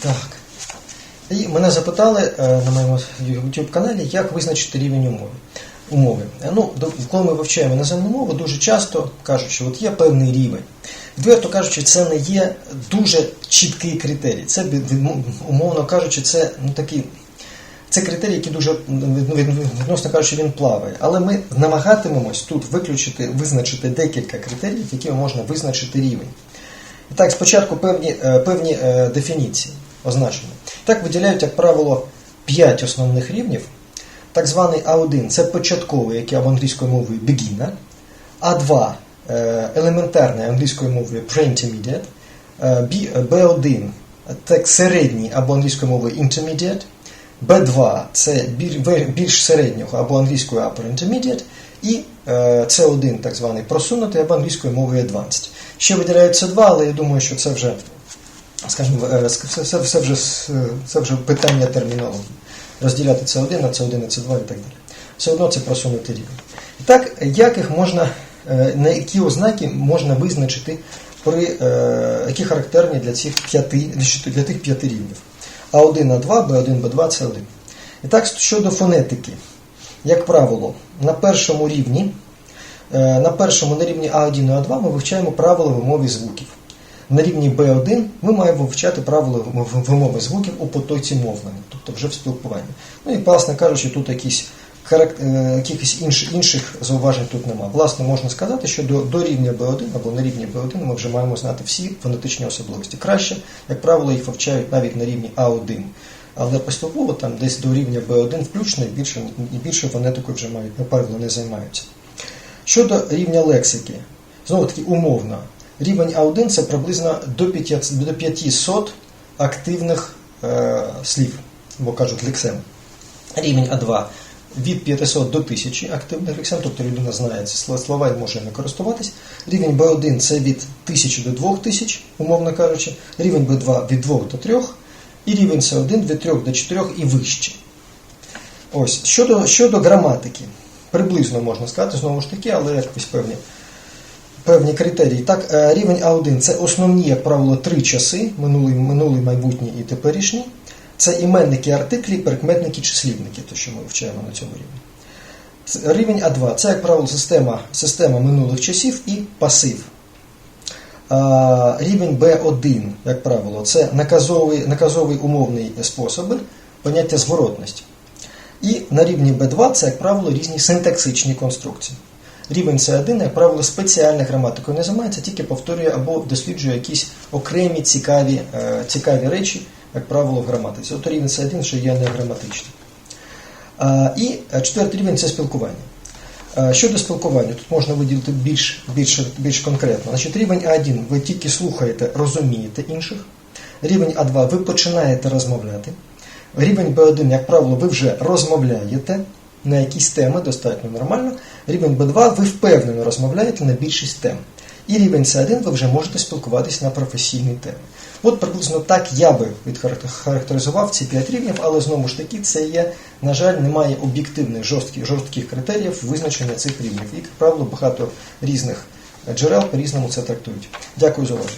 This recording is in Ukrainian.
Так. І мене запитали е, на моєму YouTube каналі, як визначити рівень умови. умови. Е, Ну, коли ми вивчаємо іноземну мову, дуже часто кажуть, що от є певний рівень. Відверто кажучи, це не є дуже чіткий критерій. Це, від- умовно кажучи, це ну, такий. Це критерій, який дуже від- відносно кажучи, він плаває. Але ми намагатимемось тут виключити, визначити декілька критеріїв, якими можна визначити рівень. І так, спочатку певні, е, певні дефініції означені. Так виділяють, як правило, 5 основних рівнів. Так званий А1 це початковий, який або англійською мовою beginner, А2 е, елементарний англійською мовою pre-intermediate, е, B- B1 так середній або англійською мовою intermediate, B2 це більш середнього або англійською upper intermediate, і е, C1 так званий просунутий або англійською мовою advanced. Ще виділяють С2, але я думаю, що це вже, скажімо, е, це, це, це, вже, це вже питання термінології. Розділяти С1 на С1 на С2 і так далі. Все одно це просунутий рівень. І так, як їх можна, е, на які ознаки можна визначити, при, е, які характерні для цих п'яти, для тих п'яти рівнів? А1, А2, Б1, Б2, С1. І так, щодо фонетики, як правило, на першому рівні, на першому на рівні А1 і А2 ми вивчаємо правила вимови звуків. На рівні B1 ми маємо вивчати правила вим- вимови звуків у потоці мовному, тобто вже в спілкуванні. Ну і, власне кажучи, тут якісь е, якихось інших, інших зауважень тут нема. Власне, можна сказати, що до, до рівня B1 або на рівні B1 ми вже маємо знати всі фонетичні особливості. Краще, як правило, їх вивчають навіть на рівні А1. Але поступово там десь до рівня B1 включно і більше, і більше фонетикою вже мають, напевно, не займаються. Щодо рівня лексики, знову таки умовно, рівень А1 це приблизно до 500, активних е, слів, бо кажуть лексем. Рівень А2 від 500 до 1000 активних лексем, тобто людина знає ці слова- і може ними користуватись. Рівень B1 це від 1000 до 2000, умовно кажучи. Рівень B2 від 2 до 3, і рівень С1 від 3 до 4 і вище. Ось, щодо, щодо граматики, приблизно можна сказати, знову ж таки, але якось певні, певні критерії. Так, е, рівень А1 це основні, як правило, три часи: минулий, минулий майбутній і теперішній. Це іменники, артиклі, прикметники, числівники, то що ми вивчаємо на цьому рівні. Рівень А2 це, як правило, система, система минулих часів і пасив. Рівень Б1, як правило, це наказовий, наказовий умовний способи, поняття зворотності. І на рівні B2 це, як правило, різні синтаксичні конструкції. Рівень С1, як правило, спеціальною граматикою не займається, тільки повторює або досліджує якісь окремі цікаві, е, цікаві речі, як правило, в граматиці. От рівень С1, що є не граматичний. І четвертий рівень це спілкування. Щодо спілкування, тут можна виділити більш, більш, більш конкретно. Значить, рівень А1 ви тільки слухаєте, розумієте інших. Рівень А2 ви починаєте розмовляти. Рівень Б1, як правило, ви вже розмовляєте на якісь теми достатньо нормально. Рівень Б2 ви впевнено розмовляєте на більшість тем. І рівень С1 ви вже можете спілкуватись на професійні теми. От приблизно так я би відхарактеризував ці п'ять рівнів, але знову ж таки це є, на жаль, немає об'єктивних жорстких, жорстких критеріїв визначення цих рівнів. І, як правило, багато різних джерел по-різному це трактують. Дякую за увагу.